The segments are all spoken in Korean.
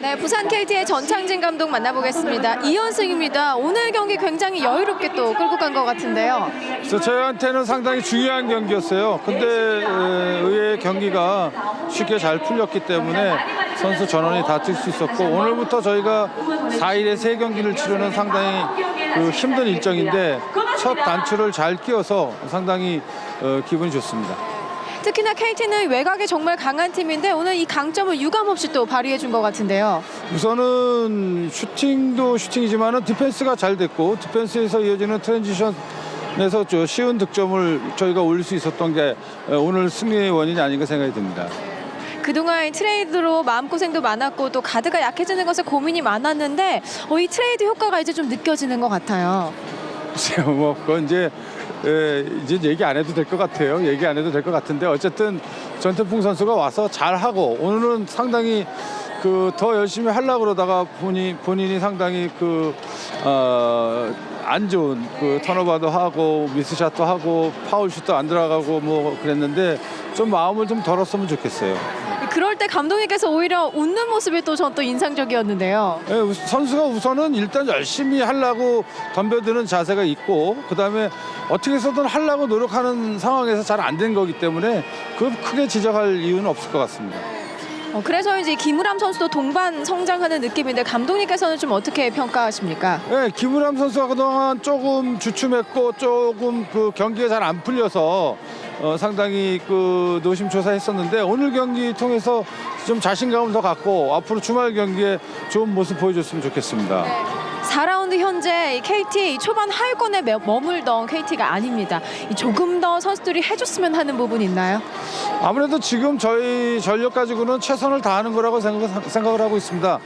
네, 부산 KT의 전창진 감독 만나보겠습니다. 2연승입니다. 오늘 경기 굉장히 여유롭게 또 끌고 간 것 같은데요. 그래서 저희한테는 상당히 중요한 경기였어요. 근데 에, 의외의 경기가 쉽게 잘 풀렸기 때문에 선수 전원이 다 뛸 수 있었고 오늘부터 저희가 4일에 세 경기를 치르는 상당히 그 힘든 일정인데 첫 단추를 잘 끼워서 상당히 어, 기분이 좋습니다. 특히나 KT는 외곽에 정말 강한 팀인데 오늘 이 강점을 유감없이 또 발휘해 준 것 같은데요. 우선은 슈팅도 슈팅이지만 은 디펜스가 잘 됐고 디펜스에서 이어지는 트랜지션에서 저 쉬운 득점을 저희가 올릴 수 있었던 게 에, 오늘 승리의 원인이 아닌가 생각이 듭니다. 그동안 트레이드로 마음고생도 많았고 또 가드가 약해지는 것에 고민이 많았는데 어, 이 트레이드 효과가 이제 좀 느껴지는 것 같아요. 글쎄요, 뭐 그건 이제 에, 이제 얘기 안 해도 될 것 같아요. 얘기 안 해도 될 것 같은데 어쨌든 전태풍 선수가 와서 잘 하고 오늘은 상당히 그 더 열심히 하려고 그러다가 본인 본인이 상당히 그 어, 안 좋은 그 턴오버도 하고 미스샷도 하고 파울슛도 안 들어가고 뭐 그랬는데 좀 마음을 좀 덜었으면 좋겠어요. 그럴 때 감독님께서 오히려 웃는 모습이 또 전 또 인상적이었는데요. 예, 우- 선수가 우선은 일단 열심히 하려고 덤벼드는 자세가 있고 그다음에 어떻게 해서든 하려고 노력하는 상황에서 잘 안 된 거기 때문에 그 크게 지적할 이유는 없을 것 같습니다. 어, 그래서 이제 김우람 선수도 동반 성장하는 느낌인데 감독님께서는 좀 어떻게 평가하십니까? 예, 김우람 선수가 그동안 조금 주춤했고 조금 그 경기가 잘안 풀려서 어, 상당히 그 노심초사했었는데 오늘 경기 통해서 좀 자신감을 더 갖고 앞으로 주말 경기에 좋은 모습 보여줬으면 좋겠습니다. 4라운드 현재 이 KT 초반 하위권에 매- 머물던 KT가 아닙니다. 이 조금 더 선수들이 해줬으면 하는 부분 있나요? 아무래도 지금 저희 전력 가지고는 최선을 다하는 거라고 생각, 생각을 하고 있습니다.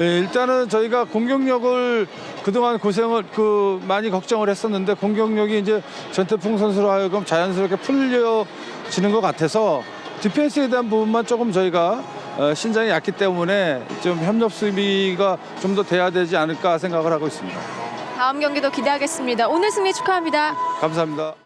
예, 일단은 저희가 공격력을 그동안 고생을 그 많이 걱정을 했었는데 공격력이 이제 전태풍 선수로 하여금 자연스럽게 풀려지는 것 같아서 디펜스에 대한 부분만 조금 저희가 어, 신장이 얕기 때문에 좀 협력 수비가 좀 더 돼야 되지 않을까 생각을 하고 있습니다. 다음 경기도 기대하겠습니다. 오늘 승리 축하합니다. 감사합니다.